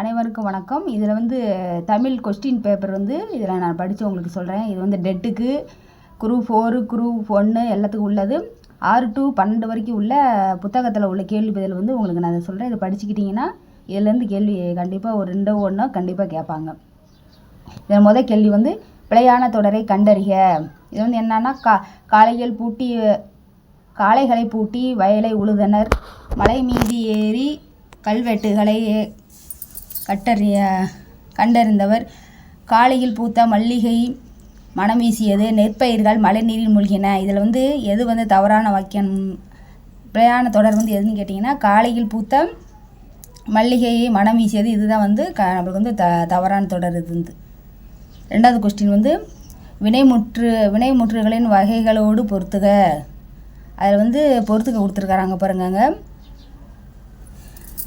அனைவருக்கும் வணக்கம். இதில் வந்து தமிழ் கொஸ்டின் பேப்பர் வந்து இதில் நான் படித்து உங்களுக்கு சொல்கிறேன் இது வந்து டெட்டுக்கு குரூப் ஃபோரு குரூப் ஒன்று எல்லாத்துக்கும் உள்ளது. ஆறு டு பன்னெண்டு வரைக்கும் உள்ள புத்தகத்தில் உள்ள கேள்வி பதில் வந்து உங்களுக்கு நான் சொல்கிறேன் இதை படிச்சுக்கிட்டிங்கன்னா இதுலேருந்து கேள்வி கண்டிப்பாக ஒரு ரெண்டோ ஒன்றோ கண்டிப்பாக கேட்பாங்க. இதில் முதல் கேள்வி வந்து பிழையான தொடரை கண்டறிக. இது வந்து என்னன்னா கா காளைகள் பூட்டி காளைகளை பூட்டி வயலை உழுதனர். மலை மீது ஏறி கல்வெட்டுகளை கட்டறிய கண்டறிந்தவர். காலையில் பூத்த மல்லிகை மனம் வீசியது. நெற்பயிர்கள் மழைநீரில் மூழ்கின. இதில் வந்து எது வந்து தவறான வாக்கியம்? பிரயாண தொடர் வந்து எதுன்னு கேட்டிங்கன்னா காலையில் பூத்த மல்லிகையை மனம் வீசியது. இதுதான் வந்து க நம்மளுக்கு வந்து த தவறான தொடர் இது வந்து. ரெண்டாவது கொஸ்டின் வந்து வினைமுற்று வினைமுற்றுகளின் வகைகளோடு பொறுத்துக அதில் வந்து பொறுத்துக்க கொடுத்துருக்காராங்க பாருங்க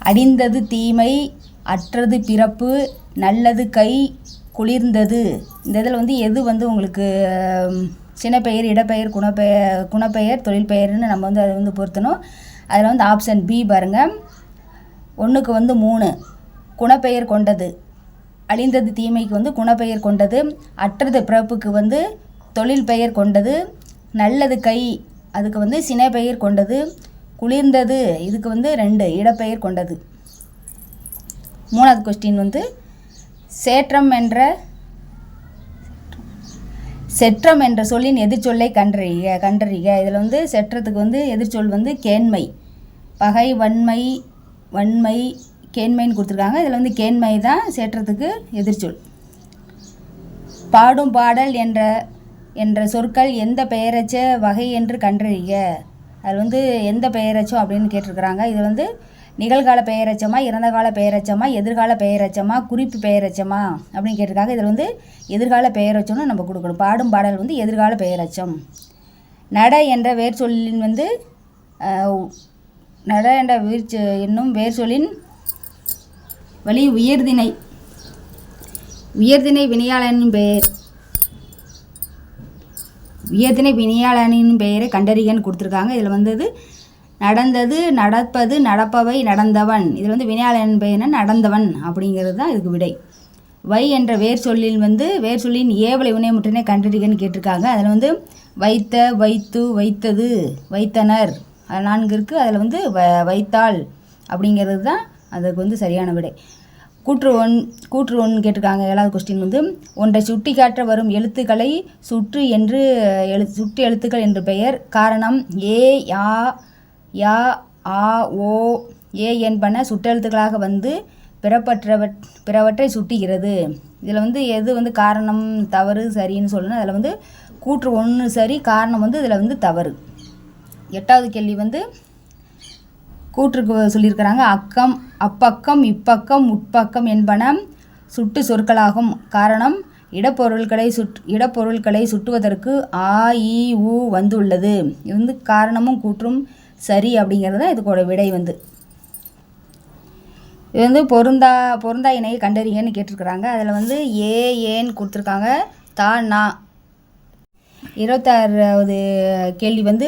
அடிந்தது தீமை அற்றது பிறப்பு நல்லது கை குளிர்ந்தது. இந்த இதில் வந்து எது வந்து உங்களுக்கு ஹம், சினப்பெயர் இடப்பெயர் குணப்பெயர் குணப்பெயர் தொழில் பெயர்னு நம்ம வந்து அதை வந்து பொருத்தணும். அதில் வந்து ஆப்ஷன் பி பாருங்கள் ஒன்றுக்கு வந்து மூணு. குணப்பெயர் கொண்டது. அழிந்தது தீமைக்கு வந்து குணப்பெயர் கொண்டது. அற்றது பிறப்புக்கு வந்து தொழில் பெயர் கொண்டது. நல்லது கை அதுக்கு வந்து சினப்பெயர் கொண்டது. குளிர்ந்தது இதுக்கு வந்து ரெண்டு. இடப்பெயர் கொண்டது. மூணாவது கொஸ்டின் வந்து சேற்றம் என்ற செற்றம் என்ற சொல்லின் எதிர்ச்சொல்லை கண்டறிக கண்டறிக. இதில் வந்து செற்றத்துக்கு வந்து எதிர்ச்சொல் வந்து கேண்மை. பகை வன்மை வன்மை கேண்மைன்னு கொடுத்துருக்காங்க. இதில் வந்து கேண்மை தான் சேற்றத்துக்கு எதிர்ச்சொல். பாடும் பாடல் என்ற என்ற சொற்கள் எந்த பெயரச்ச வகை என்று கண்டறிக. அதில் வந்து எந்த பெயரச்சோ அப்படின்னு கேட்டிருக்கிறாங்க. இது வந்து நிகழ்கால பெயரச்சமா இறந்த கால பெயரச்சமா எதிர்கால பெயரச்சமா குறிப்பு பெயரச்சமா அப்படின்னு கேட்டிருக்காங்க. இதில் வந்து எதிர்கால பெயரச்சம்னு நம்ம கொடுக்கணும். பாடும் பாடல் வந்து எதிர்கால பெயரச்சம். நட என்ற வேர் சொல்லின் வந்து நட என்ற வேர் என்னும் வேர் சொல்லின் வழி உயர்தினை உயர்திணை வினையாளனின் பெயர். உயர்திணை வினையாளனின் பெயரை கண்டறிகன்னு கொடுத்துருக்காங்க. இதில் வந்தது நடந்தது நடப்பது நடப்பவை நடந்தவன். இதில் வந்து வினையாளனின் பெயர் நடந்தவன் அப்படிங்கிறது தான் இதுக்கு விடை. வை என்ற வேர் சொல்லில் வந்து வேர் சொல்லின் ஏவலை வினைமுற்றினை கண்டறிகன்னு கேட்டிருக்காங்க. அதில் வந்து வைத்த வைத்து வைத்தது வைத்தனர். அது நான்கு இருக்குது அதில் வந்து வ வைத்தாள் அப்படிங்கிறது தான் அதுக்கு வந்து சரியான விடை. கூற்று ஒன் கூற்று ஒன் கேட்டிருக்காங்க. ஏழாவது கொஸ்டின் வந்து ஒன்றை சுட்டி காட்ட வரும் எழுத்துக்களை சுற்று என்று எழு சுட்டு எழுத்துக்கள் என்று பெயர். காரணம் ஏ யா யா ஆ ஓ ஏ என்பன சுட்டெழுத்துக்களாக வந்து பிறப்பற்றவற் பிறவற்றை சுட்டுகிறது. இதில் வந்து எது வந்து காரணம் தவறு சரின்னு சொல்லணும். அதில் வந்து கூற்று ஒன்று சரி காரணம் வந்து இதில் வந்து தவறு. எட்டாவது கேள்வி வந்து கூற்றுக்கு சொல்லியிருக்கிறாங்க அக்கம் அப்பக்கம் இப்பக்கம் உட்பக்கம் என்பன சுட்டு சொற்களாகும். காரணம் இடப்பொருட்களை சுட் இடப்பொருட்களை சுட்டுவதற்கு ஆ இ உ வந்துள்ளது. இது வந்து காரணமும் கூற்றும் சரி அப்படிங்கிறது தான் இதுக்கோட விடை வந்து. இது வந்து பொருந்தா பொருந்தா இணையை கண்டறிங்கன்னு கேட்டிருக்கிறாங்க. அதில் வந்து ஏ ஏன்னு கொடுத்துருக்காங்க. தா நா. இருபத்தாறாவது கேள்வி வந்து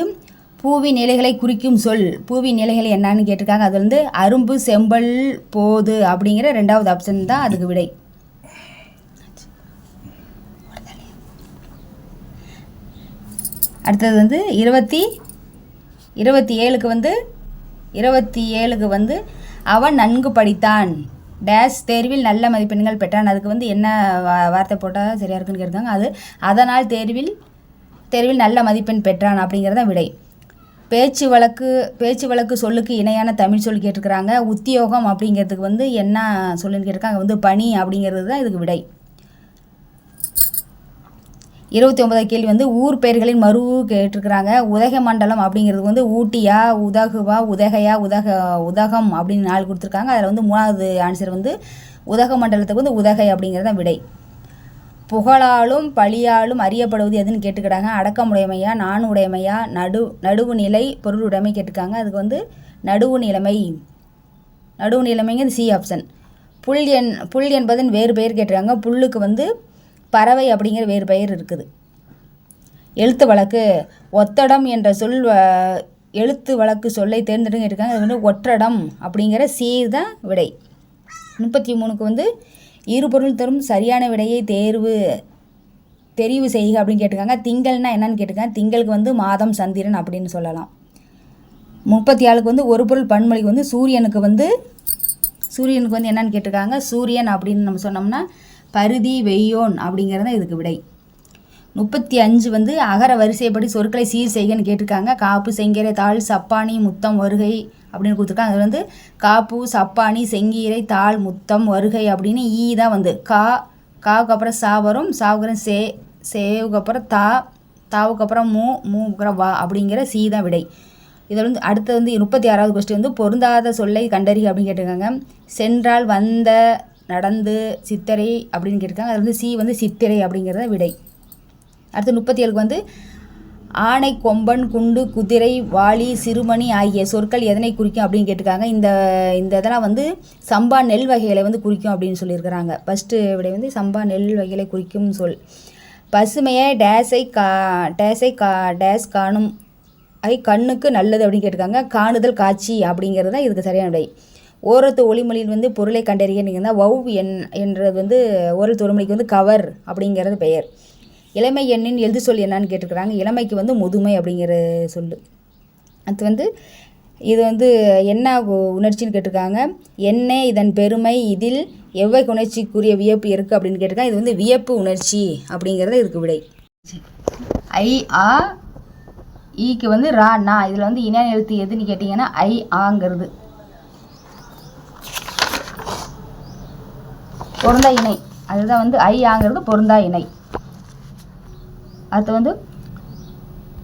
பூவின் நிலைகளை குறிக்கும் சொல். பூவின் நிலைகள் என்னன்னு கேட்டிருக்காங்க. அது வந்து அரும்பு செம்பல் போது அப்படிங்கிற ரெண்டாவது ஆப்ஷன் தான் அதுக்கு விடை. அடுத்தது வந்து இருபத்தி இருபத்தி ஏழுக்கு வந்து இருபத்தி ஏழுக்கு வந்து அவன் நன்கு படித்தான். டேஷ் தேர்வில் நல்ல மதிப்பெண்கள் பெற்றான். அதுக்கு வந்து என்ன வார்த்தை போட்டால் சரியாக இருக்குன்னு கேட்டிருக்காங்க அது அதனால் தேர்வில் தேர்வில் நல்ல மதிப்பெண் பெற்றான் அப்படிங்கிறத விடை. பேச்சு வழக்கு பேச்சு வழக்கு சொல்லுக்கு இணையான தமிழ் சொல் கேட்டிருக்கிறாங்க. உத்தியோகம் அப்படிங்கிறதுக்கு வந்து என்ன சொல்லுன்னு கேட்டிருக்காங்க. வந்து பணி அப்படிங்கிறது தான் இதுக்கு விடை. இருபத்தி ஒன்பதாவது கேள்வி வந்து ஊர் பெயர்களின் மறு கேட்டிருக்கிறாங்க. உதகமண்டலம் அப்படிங்கிறது வந்து ஊட்டியா உதகுவா உதகையா உதக உதகம் அப்படின்னு நாள் கொடுத்துருக்காங்க. அதில் வந்து மூணாவது ஆன்சர் வந்து உதக மண்டலத்துக்கு வந்து உதகை அப்படிங்கிறது தான் விடை. புகழாலும் பழியாலும் அறியப்படுவது எதுன்னு கேட்டுக்கிறாங்க அடக்கமுடைமையா நாணுடைமையா நடு நடுவு நிலை பொருளுடைமை கேட்டிருக்காங்க அதுக்கு வந்து நடுவு நிலைமை நடுவு நிலைமைங்கிறது சி ஆப்ஷன் புல் என் புல் என்பதன் வேறு பெயர் கேட்டிருக்காங்க. புல்லுக்கு வந்து பறவை அப்படிங்கிற வேறு பெயர் இருக்குது. எழுத்து வழக்கு ஒத்தடம் என்ற சொல் வ- எழுத்து வழக்கு சொல்லை தேர்ந்தெடுங்க இருக்காங்க அது வந்து ஒற்றடம் அப்படிங்கிற சீர் தான் விடை. முப்பத்தி மூணுக்கு வந்து இருபொருள் தரும் சரியான விடையை தேர்வு தெரிவு செய்க அப்படின்னு கேட்டிருக்காங்க. திங்கள்னா என்னன்னு கேட்டிருக்காங்க. திங்களுக்கு வந்து மாதம் சந்திரன் அப்படின்னு சொல்லலாம். முப்பத்தி ஆளுக்கு வந்து ஒரு பொருள் பன்மொழிக்கு வந்து சூரியனுக்கு வந்து சூரியனுக்கு வந்து என்னன்னு கேட்டிருக்காங்க. சூரியன் அப்படின்னு நம்ம சொன்னோம்னா பருதி வெய்யோன் அப்படிங்கிறது தான் இதுக்கு விடை. முப்பத்தி அஞ்சு வந்து அகர வரிசைப்படி சொற்களை சீர் செய்கன்னு கேட்டிருக்காங்க. காப்பு செங்கீரை தாள் சப்பானி முத்தம் வருகை அப்படின்னு கொடுத்துருக்காங்க. அதில் வந்து காப்பு சப்பானி செங்கீரை தாள் முத்தம் வருகை அப்படின்னு ஈ தான் வந்து. கா காவுக்கு அப்புறம் சா வரும். சாவுக்கு சே சேவுக்கு அப்புறம் தா தாவுக்கு அப்புறம் மூ மூக்குற வா அப்படிங்கிற சி தான் விடை. இதில் வந்து அடுத்து வந்து முப்பத்தி ஆறாவது கொஸ்டின் வந்து பொருந்தாத சொல்லை கண்டறி அப்படின்னு கேட்டிருக்காங்க. சென்றால் வந்த நடந்து சித்திரை அப்படின்னு கேட்டிருக்காங்க. அது வந்து சி வந்து சித்திரை அப்படிங்கிறத விடை. அடுத்து முப்பத்தி ஏழுக்கு வந்து ஆனை கொம்பன் குண்டு குதிரை வாளி சிறுமணி ஆகிய சொற்கள் எதனை குறிக்கும் அப்படின்னு கேட்டிருக்காங்க. இந்த இந்த இதெல்லாம் வந்து சம்பா நெல் வகைகளை வந்து குறிக்கும் அப்படின்னு சொல்லியிருக்கிறாங்க. ஃபஸ்ட்டு விடை வந்து சம்பா நெல் வகைகளை குறிக்கும் சொல். பசுமையை டேஸை கா டேஸை கா டேஸ் காணும் ஐ கண்ணுக்கு நல்லது அப்படின்னு கேட்டிருக்காங்க. காணுதல் காட்சி அப்படிங்கிறது தான் இதுக்கு சரியான விடை. ஓரத்து ஒளிமொழியில் வந்து பொருளை கண்டறிய நீங்கள் தான் வவ் என் என்றது வந்து ஓரத்து ஒளிமொழிக்கு வந்து கவர் அப்படிங்கிறது பெயர். இளமை எண்ணின் எழுது சொல் என்னான்னு கேட்டிருக்கிறாங்க. இளமைக்கு வந்து முதுமை அப்படிங்கிற சொல்லு. அது வந்து இது வந்து என்ன உ- உணர்ச்சின்னு கேட்டிருக்காங்க. என்ன இதன் பெருமை இதில் எவ்வை உணர்ச்சிக்குரிய வியப்பு இருக்குது அப்படின்னு கேட்டிருக்காங்க. இது வந்து வியப்பு உணர்ச்சி அப்படிங்கிறது இதுக்கு விடை. ஐ ஆ ஈக்கு வந்து ரா நா. இதில் வந்து இன எழுத்து எதுன்னு கேட்டிங்கன்னா ஐ ஆங்கிறது. பொருந்தா இணை. அதுதான் வந்து ஐ ஆங்கிறது பொருந்தா இணை. அடுத்து வந்து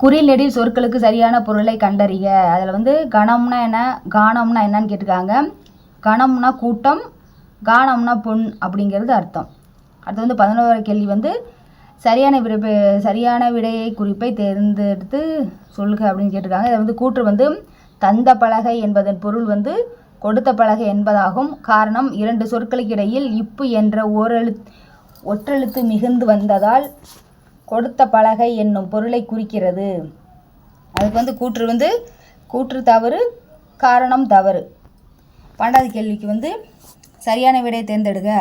குறில் நெடில் சொற்களுக்கு சரியான பொருளை கண்டறிய அதில் வந்து கணம்னா என்ன கானம்னா என்னன்னு கேட்டிருக்காங்க. கணம்னா கூட்டம் கானம்னா பொன் அப்படிங்கிறது அர்த்தம். அடுத்து வந்து பதினோரு கேள்வி வந்து சரியான விடை சரியான விடையை குறிப்பை தேர்ந்தெடுத்து சொல்லுக அப்படின்னு கேட்டிருக்காங்க. இதை வந்து கூற்று வந்து தந்த பலகை என்பதன் பொருள் வந்து கொடுத்த பலகை என்பதாகும். காரணம் இரண்டு சொற்களுக்கிடையில் இப்பு என்ற ஓரெழுத் ஒற்றெழுத்து மிகுந்து வந்ததால் கொடுத்த பலகை என்னும் பொருளை குறிக்கிறது. அதுக்கு வந்து கூற்று வந்து கூற்று தவறு காரணம் தவறு. பன்னெண்டாவது கேள்விக்கு வந்து சரியான விடையை தேர்ந்தெடுக்க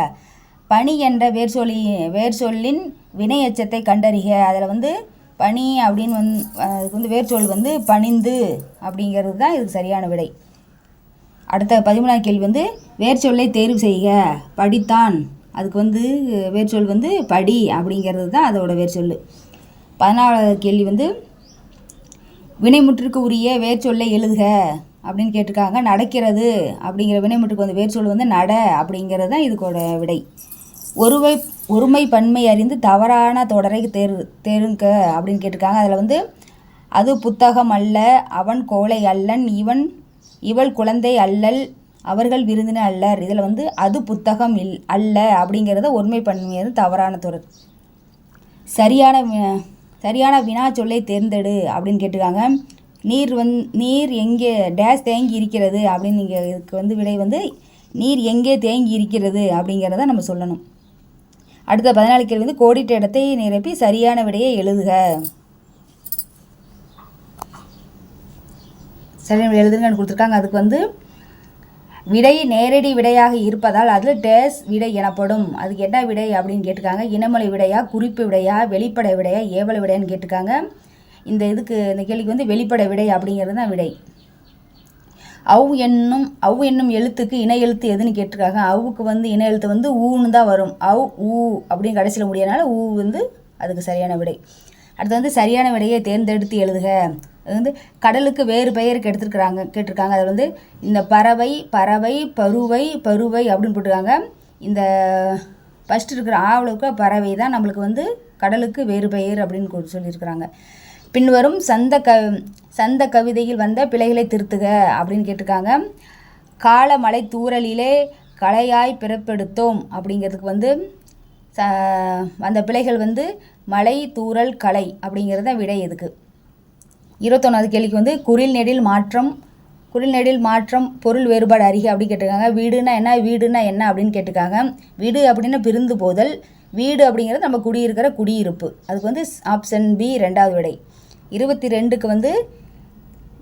பனி என்ற வேர் சொல்லி வேர் சொல்லின் வினை எச்சத்தை கண்டறிக. அதில் வந்து பனி அப்படின்னு வந்து அதுக்கு வந்து வேர் சொல் வந்து பணிந்து அப்படிங்கிறது தான் இதுக்கு சரியான விடை. அடுத்த பதிமூணாம் கேள்வி வந்து வேர்ச்சொல்லை தேர்வு செய்க. படித்தான். அதுக்கு வந்து வேர்ச்சொல் சொல் வந்து படி அப்படிங்கிறது தான் அதோட வேர்ச்சொல் பதினாலாவது கேள்வி வந்து வினைமுற்றுக்கு உரிய வேர்ச்சொல்லை எழுதுக அப்படின்னு கேட்டிருக்காங்க. நடக்கிறது அப்படிங்கிற வினைமுற்றுக்கு வந்து வேர்ச்சொல் வந்து நட அப்படிங்கிறது தான் இதுக்கோட விடை. ஒருவை ஒருமை பன்மை அறிந்து தவறான தொடரை தேர் தேருங்க அப்படின்னு கேட்டிருக்காங்க. அதில் வந்து அது புத்தகம் அல்ல அவன் கோழை அல்லன் இவன் இவள் குழந்தை அல்லல் அவர்கள் விருந்தினர் அல்லர். இதில் வந்து அது புத்தகம் இல் அல்ல அப்படிங்கிறத ஒருமை பன்மை தவறான தொடர் சரியான சரியான வினா சொல்லை தேர்ந்தெடு அப்படின்னு கேட்டிருக்காங்க நீர் வந் நீர் எங்கே டேஷ் தேங்கி இருக்கிறது அப்படின்னு நீங்கள் இதுக்கு வந்து விடை வந்து நீர் எங்கே தேங்கி இருக்கிறது அப்படிங்கிறத நம்ம சொல்லணும். அடுத்த பதினாலு கேள்வி வந்து கோடிட்ட இடத்தை நிரப்பி சரியான விடையை எழுதுக. சரியான எழுதுங்கன்னு கொடுத்துருக்காங்க. அதுக்கு வந்து விடை நேரடி விடையாக இருப்பதால் அது டேஸ் விடை எனப்படும். அதுக்கு என்ன விடை? அப்படின்னு கேட்டிருக்காங்க. இனமொழி விடையா குறிப்பு விடையா வெளிப்படை விடையா ஏவல விடையான்னு கேட்டிருக்காங்க. இந்த இதுக்கு இந்த கேள்விக்கு வந்து வெளிப்படை விடை அப்படிங்கிறது தான் விடை. அவ் என்னும் அவ் என்னும் எழுத்துக்கு இணை எழுத்து எதுன்னு கேட்டிருக்காங்க. அவுக்கு வந்து இணை எழுத்து வந்து ஊன்னு தான் வரும். அவ் ஊ அப்படின்னு கடைசியில் முடியறனால ஊ வந்து அதுக்கு சரியான விடை. அடுத்து வந்து சரியான விடையை தேர்ந்தெடுத்து எழுதுக. அது வந்து கடலுக்கு வேறு பெயர் எடுத்துருக்குறாங்க கேட்டிருக்காங்க. அதில் வந்து இந்த பறவை பறவை பருவை பருவை அப்படின்னு போட்டிருக்காங்க. இந்த ஃபஸ்ட் இருக்கிற ஆவலுக்கு பறவை தான் நம்மளுக்கு வந்து கடலுக்கு வேறு பெயர் அப்படின்னு கொ- சொல்லியிருக்கிறாங்க. பின்வரும் சந்த க சந்த கவிதையில் வந்த பிழைகளை திருத்துக அப்படின்னு கேட்டிருக்காங்க. காலமலை தூரலிலே கலையாய் பிறப்பெடுத்தோம் அப்படிங்கிறதுக்கு வந்து ச அந்த பிழைகள் வந்து மலை தூரல் கலை அப்படிங்கிறது தான் விடை எதுக்கு இருபத்தொன்னாவது கேள்விக்கு வந்து குரில் நெடில் மாற்றம் குரில் நெடில் மாற்றம் பொருள் வேறுபாடு அருகே அப்படி கேட்டிருக்காங்க. வீடுனா என்ன வீடுனா என்ன அப்படின்னு கேட்டிருக்காங்க. வீடு அப்படின்னா பிரிந்து போதல். வீடு அப்படிங்கிறது நம்ம குடியிருக்கிற குடியிருப்பு. அதுக்கு வந்து ஆப்ஷன் பி ரெண்டாவது விடை. இருபத்தி ரெண்டுக்கு வந்து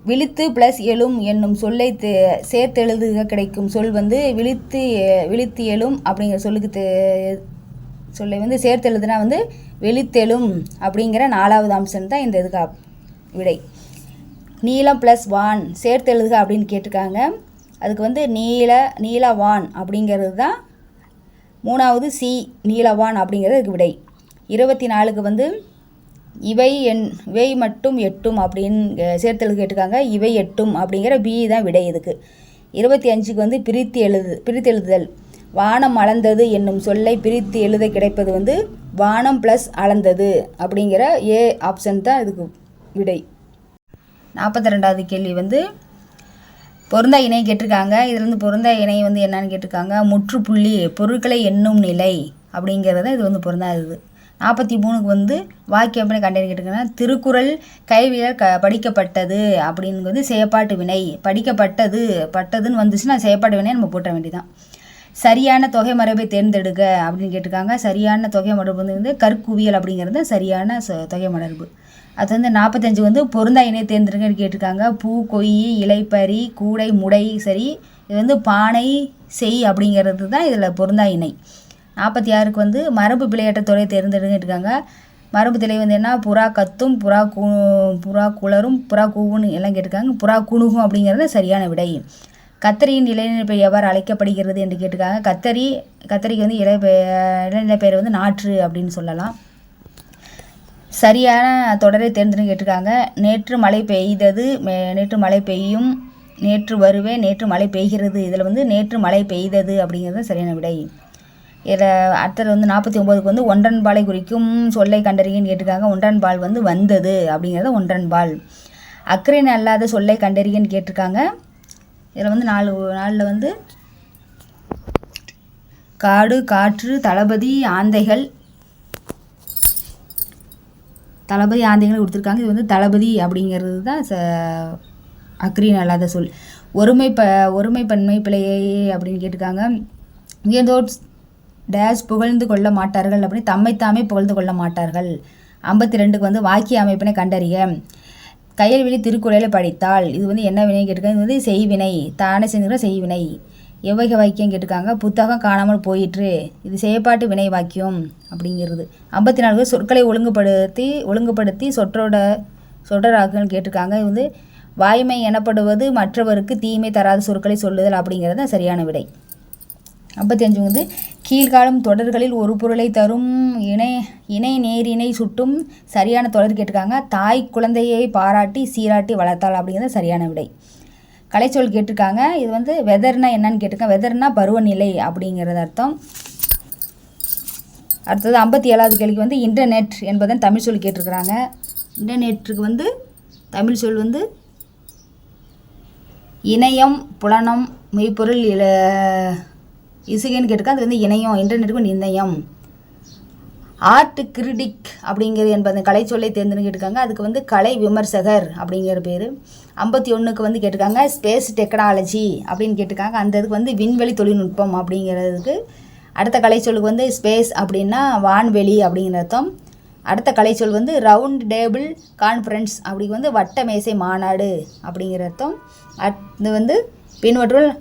விழித்து ப்ளஸ் எழும் என்னும் சொல்லை தே சேர்த்தெழுதுக கிடைக்கும் சொல் வந்து விழித்து விழித்து எழும் அப்படிங்கிற சொல்லுக்கு தே சொல்லை வந்து சேர்த்தெழுதுனா வந்து வெளித்தெழும் அப்படிங்கிற நாலாவது அம்சம் தான் இந்த இதுக்கு விடை. நீலம் ப்ளஸ் வான். சேர்த்து எழுதுக அப்படின்னு கேட்டிருக்காங்க. அதுக்கு வந்து நீல நீலவான் அப்படிங்கிறது தான் மூணாவது சி நீலவான் அப்படிங்கிறது அதுக்கு விடை. இருபத்தி நாலுக்கு வந்து இவை என் இவை மட்டும் எட்டும் அப்படின்னு சேர்த்து சேர்த்தெழுது கேட்டிருக்காங்க. இவை எட்டும் அப்படிங்கிற பி தான் விடை இதுக்கு. இருபத்தி அஞ்சுக்கு வந்து பிரித்து எழுது பிரித்து எழுதுதல். வானம் அளந்தது என்னும் சொல்லை பிரித்து எழுத கிடைப்பது வந்து வானம் ப்ளஸ் அளந்தது அப்படிங்கிற ஏ ஆப்ஷன் தான் இதுக்கு விடை. நாற்பத்தி ரெண்டாவது கேள்வி வந்து பொருந்தா இணை கேட்டிருக்காங்க. இதுலேருந்து பொருந்தா இணை வந்து என்னன்னு கேட்டிருக்காங்க. முற்றுப்புள்ளி பொருட்களை எண்ணும் நிலை அப்படிங்கிறத இது வந்து பொருந்தாது நாற்பத்தி மூணுக்கு வந்து வாக்கியம் எப்படி கண்டறி கேட்டிருக்காங்கன்னா திருக்குறள் கைவியல் க படிக்கப்பட்டது அப்படின்னு வந்து செயற்பாட்டு வினை. படிக்கப்பட்டது பட்டதுன்னு வந்துச்சுன்னா செயற்பாட்டு வினை நம்ம போட்ட வேண்டியதான் சரியான தொகை மரபை தேர்ந்தெடுக்க அப்படின்னு கேட்டிருக்காங்க. சரியான தொகை மரபு வந்து கற்குவியல் அப்படிங்கிறது சரியான தொகை மரபு. அது வந்து நாற்பத்தஞ்சு வந்து பொருந்தா இணை தேர்ந்தெடுங்கன்னு கேட்டிருக்காங்க. பூ கொய் இலைப்பறி கூடை முடை சரி இது வந்து பானை செய் அப்படிங்கிறது தான் இதில் பொருந்தா இணை நாற்பத்தி ஆறுக்கு வந்து மரபு பிழையற்ற துறை தேர்ந்தெடுங்கன்னு இருக்காங்க மரபு திலை வந்து என்ன? புறா கத்தும் புறா கூ புறா குளரும் புறா கூவுன்னு எல்லாம் கேட்டிருக்காங்க. புறா குணுகும் அப்படிங்கிறது சரியான விடை. கத்தரியின் இளைஞர் பெயர் எவ்வாறு அழைக்கப்படுகிறது என்று கேட்டிருக்காங்க. கத்தரி கத்தரிக்கு வந்து இலை பெ- இளைஞர் பெயர் வந்து நாற்று அப்படின்னு சொல்லலாம். சரியான தொடரை தேர்ந்தெடுன்னு கேட்டிருக்காங்க. நேற்று மழை பெய்தது மே- நேற்று மழை பெய்யும் நேற்று வருவேன் நேற்று மழை பெய்கிறது. இதில் வந்து நேற்று மழை பெய்தது அப்படிங்கிறது சரியான விடை. இதில் அடுத்தது வந்து நாற்பத்தி ஒம்போதுக்கு வந்து ஒன்றன்பாலை குறிக்கும் சொல்லை கண்டறியன்னு கேட்டிருக்காங்க. ஒன்றன்பால் வந்து வந்தது அப்படிங்கிறது ஒன்றன்பால் அக்கறை அல்லாத சொல்லை கண்டறியன்னு கேட்டிருக்காங்க. இதில் வந்து நாலு நாளில் வந்து காடு காற்று தளபதி ஆந்தைகள் தளபதி ஆந்தைகளை கொடுத்துருக்காங்க. இது வந்து தளபதி அப்படிங்கிறது தான் ச அக்ரீன் அல்லாத சொல் ஒருமை ப ஒருமை பன்மை பிழையே அப்படின்னு கேட்டிருக்காங்க. வியந்தோட் டேஷ் புகழ்ந்து கொள்ள மாட்டார்கள் அப்படின்னு தம்மைத்தாமே புகழ்ந்து கொள்ள மாட்டார்கள். ஐம்பத்தி ரெண்டுக்கு வந்து வாக்கிய அமைப்பினை கண்டறிய கையல்வெளி திருக்குறளை படித்தால் இது வந்து என்ன வினை கேட்டிருக்காங்க? இது வந்து செய்வினை தானே செஞ்சுக்கிற செய்வினை. எவ்வகை வாக்கியம் கேட்டிருக்காங்க? புத்தகம் காணாமல் போயிற்று. இது செயற்பாட்டு வினை வாக்கியம் அப்படிங்கிறது. ஐம்பத்தி நாலு சொற்களை ஒழுங்குபடுத்தி ஒழுங்குபடுத்தி சொற்றோட சொற்றராக்குன்னு கேட்டிருக்காங்க. இது வந்து வாய்மை எனப்படுவது மற்றவருக்கு தீமை தராத சொற்களை சொல்லுதல் அப்படிங்கிறது தான் சரியான விடை. ஐம்பத்தி அஞ்சு வந்து கீழ்காலம் தொடர்களில் ஒரு பொருளை தரும் இணை இணை நேரிணை சுட்டும் சரியான தொடர் கேட்டிருக்காங்க. தாய் குழந்தையை பாராட்டி சீராட்டி வளர்த்தாள் அப்படிங்கிறது சரியான விடை. கலைச்சொல் கேட்டிருக்காங்க. இது வந்து வெதர்னா என்னன்னு கேட்டிருக்காங்க. வெதர்னா பருவநிலை அப்படிங்கிறது அர்த்தம். அடுத்தது ஐம்பத்தி ஏழாவது கேள்விக்கு வந்து இன்டர்நெட் என்பதன் தமிழ் சொல் கேட்டிருக்கிறாங்க. இன்டர்நெட்டுக்கு வந்து தமிழ் சொல் வந்து இணையம் புலனம் மெய்ப்பொருள் இல இசுகைன்னு கேட்டிருக்கா அது வந்து இணையம் இன்டர்நெட்டுக்கு இணையம். ஆர்ட் கிரிடிக் அப்படிங்கிறது என்பது கலைச்சொல்லை தேர்ந்தெடுத்து கேட்டிருக்காங்க. அதுக்கு வந்து கலை விமர்சகர் அப்படிங்கிற பேர். ஐம்பத்தி ஒன்றுக்கு வந்து கேட்டிருக்காங்க ஸ்பேஸ் டெக்னாலஜி அப்படின்னு கேட்டிருக்காங்க. அந்த இதுக்கு வந்து விண்வெளி தொழில்நுட்பம் அப்படிங்கிறதுக்கு. அடுத்த கலைச்சொல்லுக்கு வந்து ஸ்பேஸ் அப்படின்னா வான்வெளி அப்படிங்கிற அர்த்தம். அடுத்த கலைச்சொல் வந்து ரவுண்ட் டேபிள் கான்ஃபரன்ஸ் அப்படி வந்து வட்ட மேசை மாநாடு அப்படிங்கிற அர்த்தம். அது வந்து பின்வற்றும்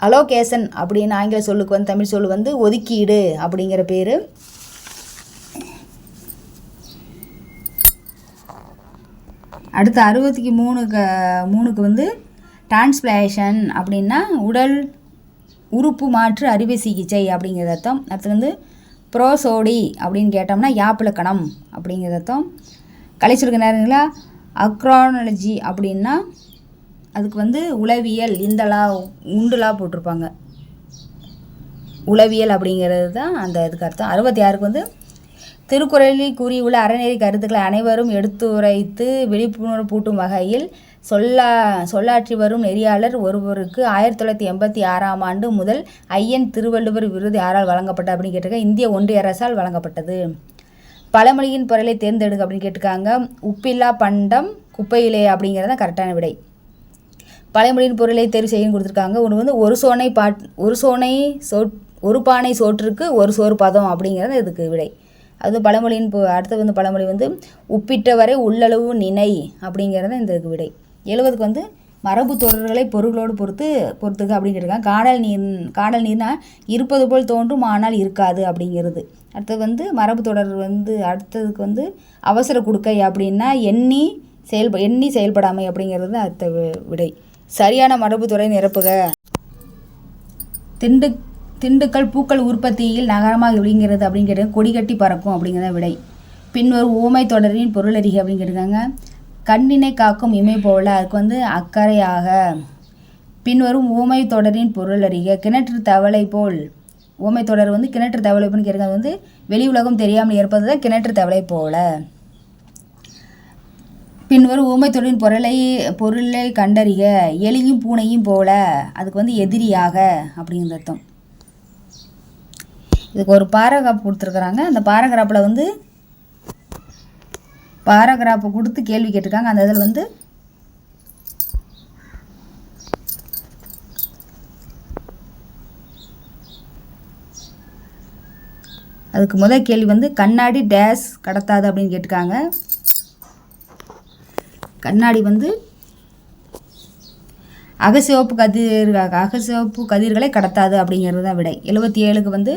அலோகேஷன் அப்படின்னு ஆங்கில சொல்லுக்கு வந்து தமிழ் சொல் வந்து ஒதுக்கீடு அப்படிங்கிற பேர். அடுத்து அறுபத்திக்கு மூணுக்கு மூணுக்கு வந்து டிரான்ஸ்பிளேஷன் அப்படின்னா உடல் உறுப்பு மாற்று அறுவை சிகிச்சை அப்படிங்கிறது அர்த்தம். அடுத்து வந்து ப்ரோசோடி அப்படின்னு கேட்டோம்னா யாப்பிலக்கணம் அப்படிங்கிறது அர்த்தம். கலைச்சொலுக்கு நேரங்களா அக்ரானாலஜி அப்படின்னா அதுக்கு வந்து உளவியல் இந்தலா உண்டுலா போட்டிருப்பாங்க. உளவியல் அப்படிங்கிறது தான் அந்த இதுக்கு அர்த்தம். அறுபத்தி ஆறுக்கு வந்து திருக்குறளில் கூறியுள்ள அறநெறி கருத்துக்களை அனைவரும் எடுத்துரைத்து விழிப்புணர்வு பூட்டும் வகையில் சொல்லா சொல்லாற்றி வரும் நெறியாளர் ஒருவருக்கு ஆயிரத்தி தொள்ளாயிரத்தி எண்பத்தி ஆறாம் ஆண்டு முதல் ஐயன் திருவள்ளுவர் விருது யாரால் வழங்கப்பட்ட அப்படின்னு கேட்டிருக்க இந்திய ஒன்றிய அரசால் வழங்கப்பட்டது. பழமொழியின் பொருளை தேர்ந்தெடுக்க அப்படின்னு கேட்டிருக்காங்க. உப்பில்லா பண்டம் குப்பையிலே அப்படிங்கிறது தான் கரெக்டான விடை. பழமொழியின் பொருளை தேர்வு செய்யும் கொடுத்துருக்காங்க. ஒன்று வந்து ஒரு சோனை பாட் ஒரு சோனை சோ ஒரு பானை சோற்றுக்கு ஒரு சோறு பதம் அப்படிங்கிறது இதுக்கு விடை. அது பழமொழியின் பொ- அடுத்து வந்து பழமொழி வந்து உப்பிட்ட வரை உள்ளளவு நினை அப்படிங்கிறது இந்த விடை. எழுபதுக்கு வந்து மரபு தொடர்களை பொருள்களோடு பொறுத்து பொறுத்துக்க அப்படின்னு கேட்டிருக்காங்க காடல் நீர் காடல் நீர்னா இருப்பது போல் தோன்றும் ஆனால் இருக்காது அப்படிங்கிறது. அடுத்தது வந்து மரபு தொடர் வந்து அடுத்ததுக்கு வந்து அவசர குடுக்கை அப்படின்னா எண்ணி செயல்ப எண்ணி செயல்படாமை அப்படிங்கிறது அடுத்த விடை. சரியான மரபு துறை நிரப்புக. திண்டு திண்டுக்கல் பூக்கள் உற்பத்தியில் நகரமாக விளங்குகிறது அப்படிங்கிறது கொடி கட்டி பறக்கும் அப்படிங்கிறத விடை. பின்வரும் ஊமை தொடரின் பொருள் அறிக அப்படின்னு கேட்டிருக்காங்க. கண்ணினை காக்கும் இமை போல அதுக்கு வந்து அக்கறையாக. பின்வரும் ஊமை தொடரின் பொருள் அறிக. கிணற்று தவளை போல். ஊமை தொடர் வந்து கிணற்று தவளை போல்னு கேட்குறது வந்து வெளி உலகம் தெரியாமல் இருப்பது தான் கிணற்று தவளை போல. பின்வரும் ஊமை தொடரின் பொருளை பொருளை கண்டறிக. எலியும் பூனையும் போல. அதுக்கு வந்து எதிரியாக அப்படிங்கிற அர்த்தம். இதுக்கு ஒரு பாராகிராஃப் கொடுத்துருக்குறாங்க. அந்த பாராகிராஃபில் வந்து பாராகிராஃபை கொடுத்து கேள்வி கேட்டிருக்காங்க. அந்த இதில் வந்து அதுக்கு முதல் கேள்வி வந்து கண்ணாடி டேஸ் கடத்தாது அப்படின்னு கேட்டிருக்காங்க. கண்ணாடி வந்து அகசிவப்பு கதிர் அகசிவப்பு கதிர்களை கடத்தாது அப்படிங்கிறது தான் விடை எழுபத்தி ஏழுக்கு வந்து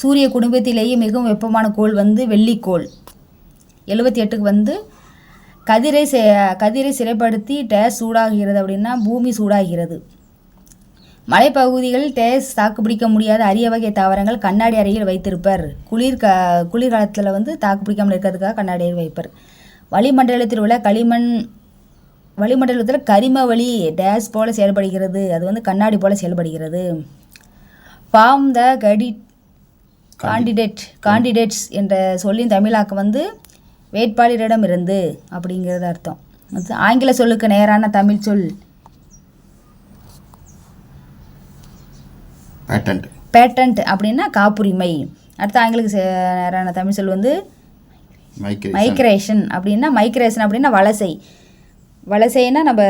சூரிய குடும்பத்திலேயே மிகவும் வெப்பமான கோள் வந்து வெள்ளிக்கோள். எழுபத்தி எட்டுக்கு வந்து கதிரை கதிரை சிறைப்படுத்தி டேஸ் சூடாகிறது அப்படின்னா பூமி சூடாகிறது. மலைப்பகுதிகளில் டேஸ் தாக்குப்பிடிக்க முடியாத அரிய வகை தாவரங்கள் கண்ணாடி அறையில் வைத்திருப்பர். குளிர் க குளிர்காலத்தில் வந்து தாக்குப்பிடிக்காமல் இருக்கிறதுக்காக கண்ணாடி அறையில் வைப்பர். வளிமண்டலத்தில் உள்ள களிமண் வளிமண்டலத்தில் கரிம வழி டேஸ் போல செயல்படுகிறது. அது வந்து கண்ணாடி போல செயல்படுகிறது. ஃபார்ம் த கடி காண்டிடேட் காண்டிடேட்ஸ் என்ற சொல்லின் தமிழாக்கம் வந்து வேட்பாளரிடம் இருந்து அப்படிங்கிறது அர்த்தம். ஆங்கில சொல்லுக்கு நேரான தமிழ் சொல். பேட்டன்ட் பேட்டன்ட் அப்படின்னா காப்புரிமை. அடுத்து ஆங்கிலுக்கு நேரான தமிழ் சொல் வந்து மைக்ரேஷன் அப்படின்னா மைக்ரேஷன் அப்படின்னா வலசை. வலசைன்னா நம்ம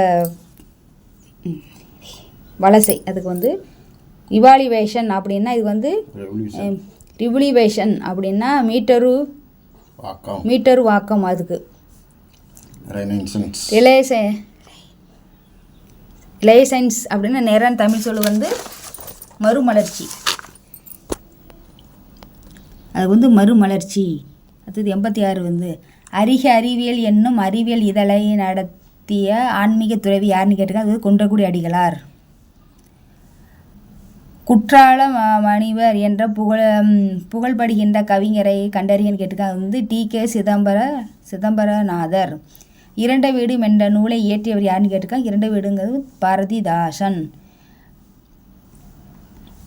வலசை. அதுக்கு வந்து இவாலுவேஷன் அப்படின்னா இது வந்து ரிவலிவேஷன் அப்படின்னா மீட்டரு மீட்டரு வாக்கம் அதுக்கு. ரிலேச ரிலேசன்ஸ் அப்படின்னா நேரான தமிழ் சொல் வந்து மறுமலர்ச்சி. அது வந்து மறுமலர்ச்சி. அடுத்தது எண்பத்தி ஆறு வந்து அறிக அறிவியல் என்னும் அறிவியல் இதழை நடத்திய ஆன்மீக துறவி யாருன்னு கேட்டிருக்காங்க அது வந்து குன்றக்குடி அடிகளார். குற்றால ம- மணிவர் என்ற புகழ் புகழ்படுகின்ற கவிஞரை கண்டறியன்னு கேட்டிருக்காங்க வந்து டி. கே. சிதம்பர சிதம்பரநாதர். இரண்ட வீடு என்ற நூலை இயற்றியவர் யாருன்னு கேட்டிருக்காங்க இரண்ட வீடுங்கிறது பாரதிதாசன்.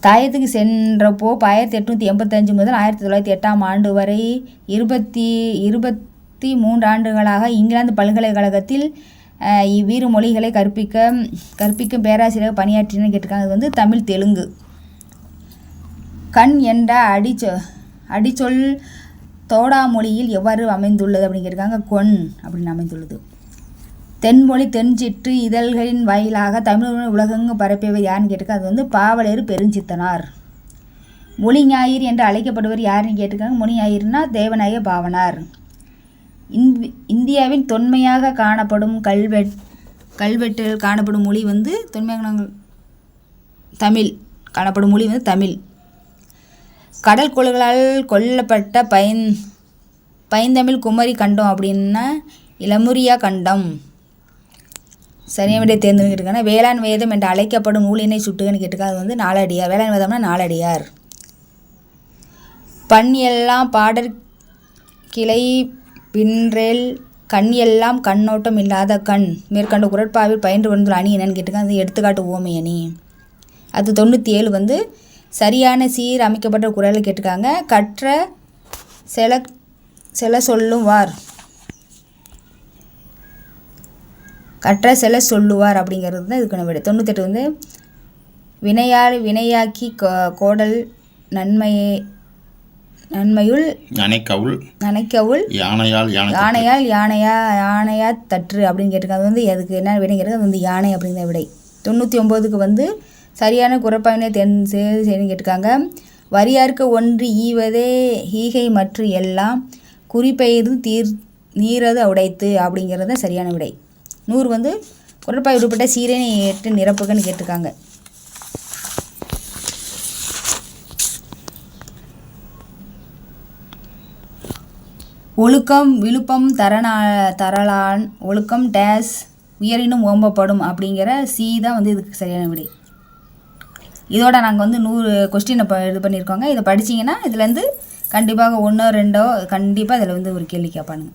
தாயத்துக்கு சென்றப்போ ஆயிரத்தி எட்நூற்றி எண்பத்தஞ்சு முதல் ஆயிரத்தி தொள்ளாயிரத்தி எட்டாம் ஆண்டு வரை இருபத்தி இருபத்தி மூன்று ஆண்டுகளாக இங்கிலாந்து பல்கலைக்கழகத்தில் இவ்விரு மொழிகளை கற்பிக்க கற்பிக்கும் பேராசிரியர் பணியாற்றினு கேட்டிருக்காங்க. அது வந்து தமிழ் தெலுங்கு. கண் என்ற அடிச்சொ அடிச்சொல் தோடா மொழியில் எவ்வாறு அமைந்துள்ளது அப்படின்னு கேட்டிருக்காங்க. கொண் அப்படின்னு அமைந்துள்ளது. தென்மொழி தென்சிற்று இதழ்களின் வாயிலாக தமிழ் உலகங்கு பரப்பியவர் யாருன்னு கேட்டிருக்காங்க அது வந்து பாவலர் பெருஞ்சித்தனார். மொழி ஞாயிறு என்று அழைக்கப்படுவர் யாருன்னு கேட்டிருக்காங்க. மொழி ஞாயிறுனா தேவநாய பாவனார். இந்தியாவின் தொன்மையாக காணப்படும் கல்வெட் கல்வெட்டில் காணப்படும் மொழி வந்து தொன்மையாக தமிழ் காணப்படும் மொழி வந்து தமிழ். கடல் கொள்களால் கொல்லப்பட்ட பயன் பைந்தமிழ் குமரி கண்டம் அப்படின்னா இளமுரியா கண்டம். சரியான விடை தேர்ந்தெடுக்கிட்டு வேளாண் வேதம் என்று அழைக்கப்படும் நூலினை சுட்டுகன்னு கேட்டிருக்காங்க அது வந்து நாலடியார். வேளாண் வேதம்னா நாலடியார். பண் எல்லாம் பாடற் கிளை பின்றேல் கண் எல்லாம் கண்ணோட்டம் இல்லாத கண். மேற்கண்ட குரட்பாவில் பயின்று வந்துள்ள அணி என்னன்னு கேட்டிருக்காங்க. அது எடுத்துக்காட்டு ஓமை அணி. அது தொண்ணூற்றி ஏழு வந்து சரியான சீர் அமைக்கப்பட்ட குரலை கேட்டிருக்காங்க. கற்ற செல செல சொல்லும் வார் கற்ற செல சொல்லுவார் அப்படிங்கிறது தான் இதுக்கான விடை. தொண்ணூத்தெட்டு வந்து வினையால் வினையாக்கி கோ- கோடல் நன்மையே நன்மையுள் அணைக்கவுள் நனைக்கவுள் யானையால் யானை யானையால் யானையா யானையா தற்று அப்படின்னு கேட்டிருக்காங்க. அது வந்து அதுக்கு என்ன விடைங்கிறது அது வந்து யானை அப்படிங்கிற விடை. தொண்ணூற்றி ஒம்போதுக்கு வந்து சரியான குறப்பாயினை தென் செய்யணும்னு கேட்டிருக்காங்க. வரியார்க்கு ஒன்று ஈவதே ஈகை மற்றும் எல்லாம் குறிப்பெயர்ந்து தீர் நீரது உடைத்து அப்படிங்கிறது தான் சரியான விடை. நூறு வந்து குரல்பாய் விடுபட்ட சீரணி எட்டு நிரப்புகன்னு கேட்டிருக்காங்க. ஒழுக்கம் விழுப்பம் தரணா தரலான் ஒழுக்கம் டேஸ் உயரினும் ஓம்பப்படும் அப்படிங்கிற சி தான் வந்து இதுக்கு சரியான விடை. இதோட நாங்கள் வந்து நூறு கொஸ்டினை ப இது பண்ணியிருக்கோங்க. இதை படிச்சீங்கன்னா இதுலேருந்து கண்டிப்பாக ஒன்றோ ரெண்டோ கண்டிப்பாக இதில் வந்து ஒரு கேள்வி கேட்பானுங்க.